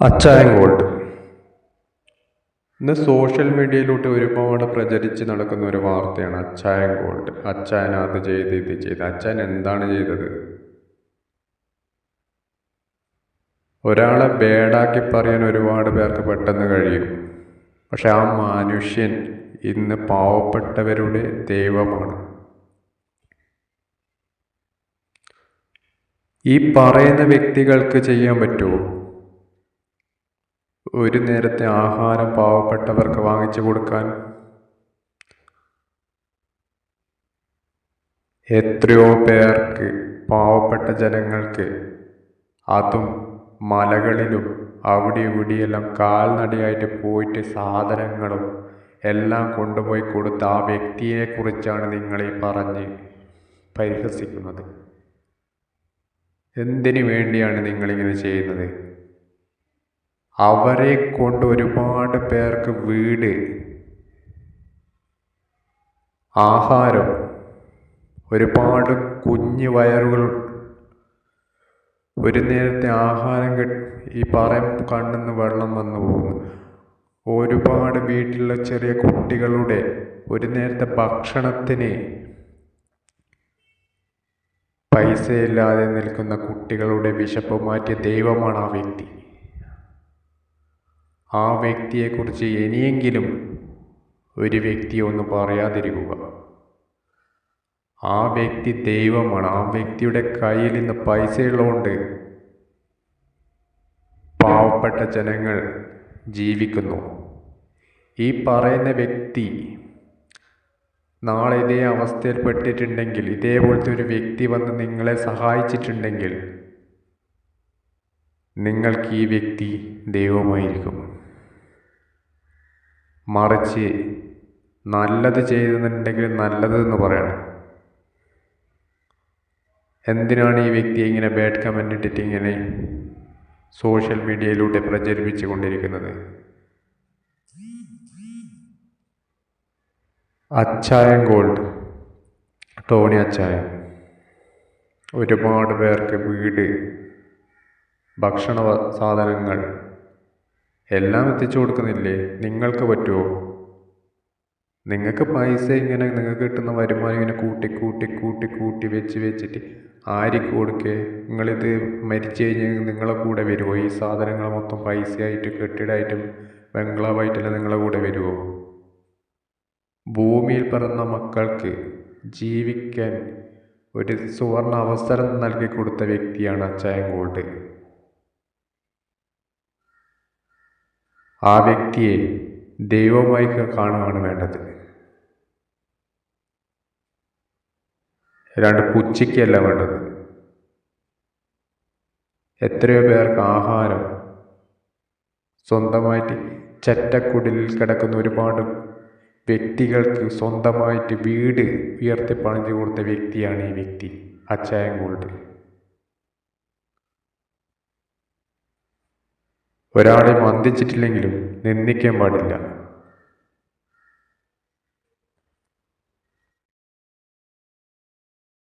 അച്ചായം gold ഇന്ന് social മീഡിയയിലോട്ട് ഒരുപാട് പ്രചരിച്ച് നടക്കുന്ന ഒരു വാർത്തയാണ് അച്ചായം ഗോൾഡ് അച്ചായൻ അത് ചെയ്ത് ഇത് ചെയ്ത്. അച്ചായൻ എന്താണ് ചെയ്തത്? ഒരാളെ ബേഡാക്കി പറയാൻ ഒരുപാട് പേർക്ക് പെട്ടെന്ന് കഴിയും. പക്ഷെ ആ മനുഷ്യൻ ഇന്ന് പാവപ്പെട്ടവരുടെ ദൈവമാണ്. ഈ പറയുന്ന വ്യക്തികൾക്ക് ചെയ്യാൻ പറ്റുമോ? ഒരു നേരത്തെ ആഹാരം പാവപ്പെട്ടവർക്ക് വാങ്ങിച്ചു കൊടുക്കാൻ എത്രയോ പേർക്ക് പാവപ്പെട്ട ജനങ്ങൾക്ക് അതും മലകളിലും അവിടെ ഇവിടെയെല്ലാം കാൽനടയായിട്ട് പോയിട്ട് സാധനങ്ങളും എല്ലാം കൊണ്ടുപോയി കൊടുത്ത ആ വ്യക്തിയെക്കുറിച്ചാണ് നിങ്ങൾ ഈ പറഞ്ഞ് പരിഹസിക്കുന്നത്. എന്തിനു വേണ്ടിയാണ് നിങ്ങളിങ്ങനെ ചെയ്യുന്നത്? അവരെ കൊണ്ട് ഒരുപാട് പേർക്ക് വീട് ആഹാരം ഒരുപാട് കുഞ്ഞു വയറുകൾ ഒരു നേരത്തെ ആഹാരം കിട്ടി ഈ പറയും കണ്ണെന്ന് വെള്ളം വന്നു പോകുന്നു. ഒരുപാട് വീട്ടിലുള്ള ചെറിയ കുട്ടികളുടെ ഒരു നേരത്തെ ഭക്ഷണത്തിന് പൈസയില്ലാതെ നിൽക്കുന്ന കുട്ടികളുടെ വിശപ്പ് മാറ്റിയ ദൈവമാണ് ആ വ്യക്തി. ആ വ്യക്തിയെക്കുറിച്ച് ഇനിയെങ്കിലും ഒരു വ്യക്തി ഒന്ന് പറയാതിരിക്കുക. ആ വ്യക്തി ദൈവമാണ്. ആ വ്യക്തിയുടെ കയ്യിൽ നിന്ന് പൈസയുള്ളതുകൊണ്ട് പാവപ്പെട്ട ജനങ്ങൾ ജീവിക്കുന്നു. ഈ പറയുന്ന വ്യക്തി നാളെ ഇതേ അവസ്ഥയിൽപ്പെട്ടിട്ടുണ്ടെങ്കിൽ ഇതേപോലത്തെ ഒരു വ്യക്തി വന്ന് നിങ്ങളെ സഹായിച്ചിട്ടുണ്ടെങ്കിൽ നിങ്ങൾക്ക് ഈ വ്യക്തി ദൈവമായിരിക്കും. മറിച്ച് നല്ലത് ചെയ്തിട്ടുണ്ടെങ്കിൽ നല്ലത് എന്ന് പറയണം. എന്തിനാണ് ഈ വ്യക്തി ഇങ്ങനെ ബാഡ് കമന്റ് ഇട്ടിട്ട് ഇങ്ങനെ സോഷ്യൽ മീഡിയയിലൂടെ പ്രചരിപ്പിച്ചു കൊണ്ടിരിക്കുന്നത്? അച്ചായം ഗോൾഡ് ടോണി അച്ചായം ഒരുപാട് പേർക്ക് വീട് ഭക്ഷണ സാധനങ്ങൾ എല്ലാം എത്തിച്ചു കൊടുക്കുന്നില്ലേ? നിങ്ങൾക്ക് പറ്റുമോ നിങ്ങൾക്ക് പൈസ ഇങ്ങനെ നിങ്ങൾക്ക് കിട്ടുന്ന വരുമാനം ഇങ്ങനെ കൂട്ടി കൂട്ടി കൂട്ടി കൂട്ടി വെച്ച് വെച്ചിട്ട് ആർക്ക് കൊടുക്കേ? നിങ്ങളിത് മരിച്ചു കഴിഞ്ഞാൽ നിങ്ങളെ കൂടെ വരുമോ ഈ സാധനങ്ങൾ മൊത്തം പൈസയായിട്ട് കെട്ടിടായിട്ടും ബംഗ്ലാവായിട്ടെല്ലാം നിങ്ങളെ കൂടെ വരുമോ ഭൂമിയിൽ പിറന്ന മക്കൾക്ക് ജീവിക്കാൻ ഒരു സുവർണ അവസരം നൽകി കൊടുത്ത വ്യക്തിയാണ് അച്ചായം ഗോൾഡ് ആ വ്യക്തിയെ ദൈവമായി കാണുകയാണ് വേണ്ടത്. രണ്ട് പുച്ഛിക്കല്ല വേണ്ടത്. എത്രയോ പേർക്ക് ആഹാരം സ്വന്തമായിട്ട് ചെറ്റക്കുടിലിൽ കിടക്കുന്ന ഒരുപാട് വ്യക്തികൾക്ക് സ്വന്തമായിട്ട് വീട് ഉയർത്തി പണിഞ്ഞു കൊടുത്ത വ്യക്തിയാണ് ഈ വ്യക്തി അച്ചായം ഗോൾഡ്. ഒരാളെ മന്ദിച്ചിട്ടില്ലെങ്കിലും നിന്ദിക്കാൻ പാടില്ല.